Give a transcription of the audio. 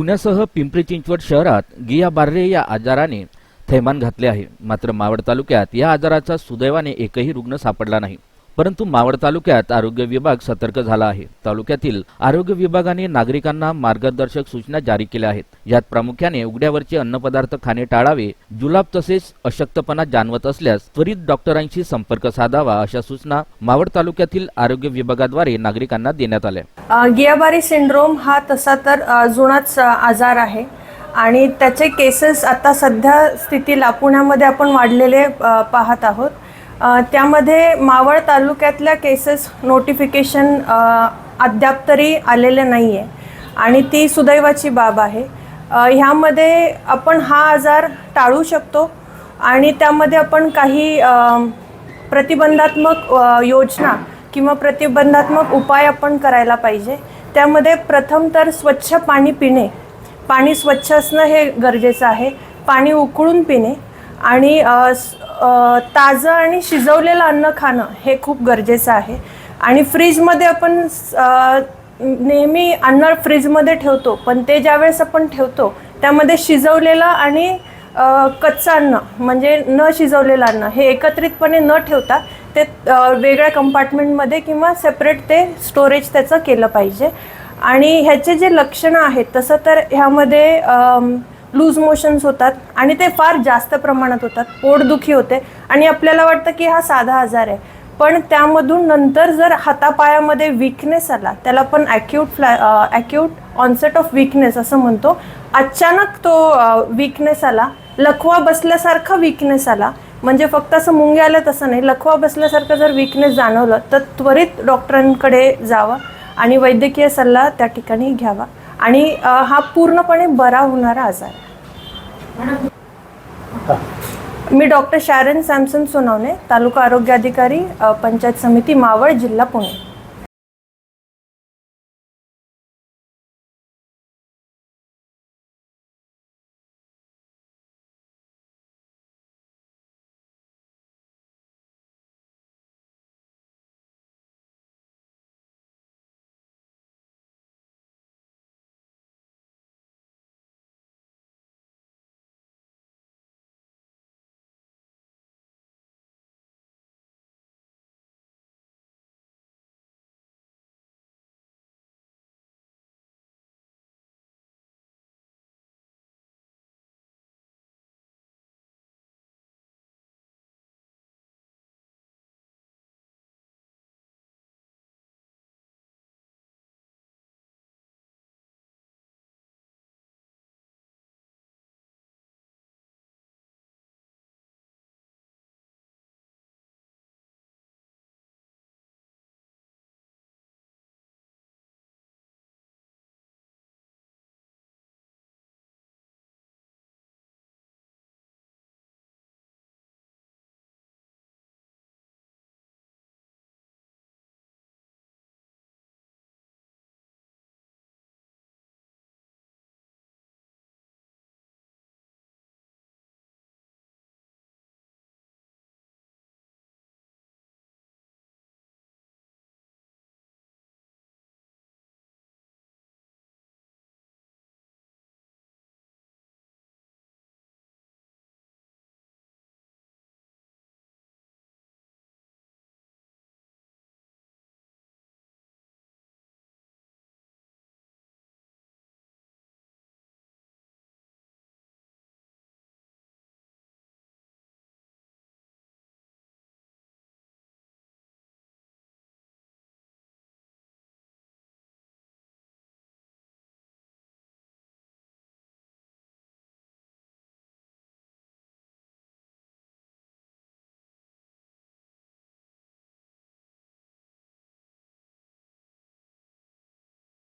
पुण्यासह पिंपरी चिंचवड शहरात गिया बार्रे या आजाराने थैमान घातले आहे. मात्र मावळ तालुक्यात या आजाराचा सुदैवाने एकही रुग्ण सापडला नाही. परंतु मावळ तालुक्यात आरोग्य विभाग सतर्क झाला आहे. तालुक्यातील आरोग्य विभागाने नागरिकांना मार्गदर्शक सूचना जारी केल्या आहेत. यात प्रामुख्याने उघड्यावरचे अन्नपदार्थ खाणे टाळावे जुलाब तसेच अशक्तपणा जाणवत असल्यास त्वरित डॉक्टरांशी संपर्क साधावा अशा सूचना मावळ तालुक्यातील आरोग्य विभागाद्वारे नागरिकांना देण्यात आल्या. गियाबारी सिंड्रोम हा तसा तर जुनाच आजार आहे आणि त्याचे केसेस आता सध्या स्थितीला पुण्यामध्ये आपण वाढलेले पाहत आहोत. त्यामध्ये मावळ तालुक्यातल्या केसेस नोटिफिकेशन अद्याप तरी आलेले नाही आहे आणि ती सुदैवाची बाब आहे. ह्यामध्ये आपण हा आजार टाळू शकतो आणि त्यामध्ये आपण काही प्रतिबंधात्मक योजना किंवा प्रतिबंधात्मक उपाय आपण करायला पाहिजे. त्यामध्ये प्रथम तर स्वच्छ पाणी पिणे. पाणी स्वच्छ असणं हे गरजेचं आहे. पाणी उकळून पिणे आणि ताजं आणि शिजवलेलं अन्न खाणं हे खूप गरजेचं आहे. आणि फ्रीजमध्ये आपण स- नेहमी अन्न फ्रीजमध्ये ठेवतो पण ते ज्यावेळेस आपण ठेवतो त्यामध्ये शिजवलेलं आणि कच्चं अन्न म्हणजे न शिजवलेलं अन्न हे एकत्रितपणे न ठेवता ते वेगळ्या कंपार्टमेंटमध्ये किंवा सेपरेट ते स्टोरेज त्याचं केलं पाहिजे. आणि ह्याचे जे लक्षणं आहेत तसं तर ह्यामध्ये लूज मोशन्स होतात आणि ते फार जास्त प्रमाणात होतात. पोटदुखी होते. आणि आपल्याला वाटतं की हा साधा आजार आहे. पण त्यामधून नंतर जर हातापायामध्ये विकनेस आला त्याला पण ॲक्यूट फ्लॅ ॲक्यूट ऑनसेट ऑफ विकनेस असं म्हणतो. अचानक तो विकनेस आला लखवा बसल्यासारखा विकनेस आला म्हणजे फक्त असं मुंगे आलं तसं नाही लखवा बसल्यासारखं जर विकनेस जाणवलं तर त्वरित डॉक्टरांकडे जावं आणि वैद्यकीय सल्ला त्या ठिकाणी घ्यावा. आणि हा पूर्णपणे बरा होणारा आजार आहे. मी doctor Sharon Samson Sonawane taluka आरोग्य अधिकारी पंचायत समिती मावळ जिल्हा पुणे